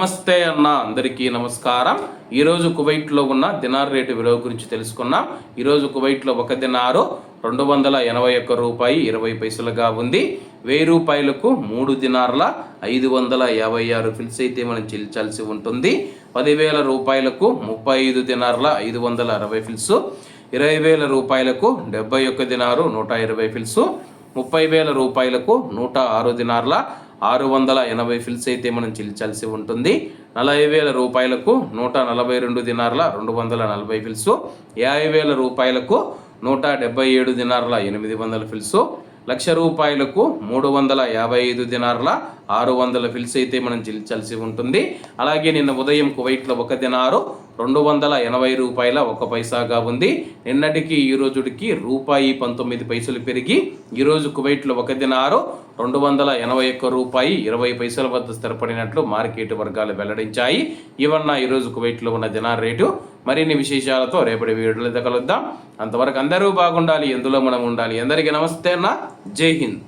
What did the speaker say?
నమస్తే అన్న అందరికీ నమస్కారం. ఈరోజు కువైట్లో ఉన్న దినార్ రేటు విలువ గురించి తెలుసుకున్నాం. ఈరోజు కువైట్లో ఒక దినారు రెండు వందల ఎనభై ఒక్క రూపాయి ఇరవై పైసలుగా ఉంది. వెయ్యి రూపాయలకు మూడు దినార్ల ఐదు వందల యాభై ఆరు ఫిల్స్ అయితే మనం చెల్లించాల్సి ఉంటుంది. పదివేల రూపాయలకు ముప్పై ఐదు దినార్ల ఐదు వందల అరవై ఫిల్స్. ఇరవై వేల రూపాయలకు డెబ్బై ఒక్క దినారు నూట ఇరవై ఫిల్స్. ముప్పై వేల రూపాయలకు నూట ఆరు దినార్ల ఆరు వందల ఎనభై ఫిల్స్ అయితే మనం చెల్లించాల్సి ఉంటుంది. నలభై వేల రూపాయలకు నూట నలభై రెండు దినార్ల రెండు వందల నలభై ఫిల్స్. యాభై వేల రూపాయలకు నూట డెబ్బై ఏడు దినార్ల ఎనిమిది వందల ఫిల్స్. లక్ష రూపాయలకు మూడు వందల యాభై ఐదు దినార్ల ఆరు వందల ఫిల్స్ అయితే మనం చెల్లించాల్సి ఉంటుంది. అలాగే నిన్న ఉదయం కువైట్లో ఒక దినారు రెండు వందల ఎనభై రూపాయల ఒక పైసాగా ఉంది. నిన్నటికి ఈ రోజుడికి రూపాయి పంతొమ్మిది పైసలు పెరిగి ఈరోజు కువైట్లో ఒక దినారు రెండు వందల ఎనభై ఒక్క రూపాయి ఇరవై పైసల వద్ద స్థిరపడినట్లు మార్కెట్ వర్గాలు వెల్లడించాయి. ఇవన్న ఈరోజు కువైట్లో ఉన్న దినార్ రేటు. మరిన్ని విశేషాలతో రేపటి వీడియోలో కలుద్దాం. అంతవరకు అందరూ బాగుండాలి ఎందులో మనం ఉండాలి. అందరికీ నమస్తే అన్న. జై హింద్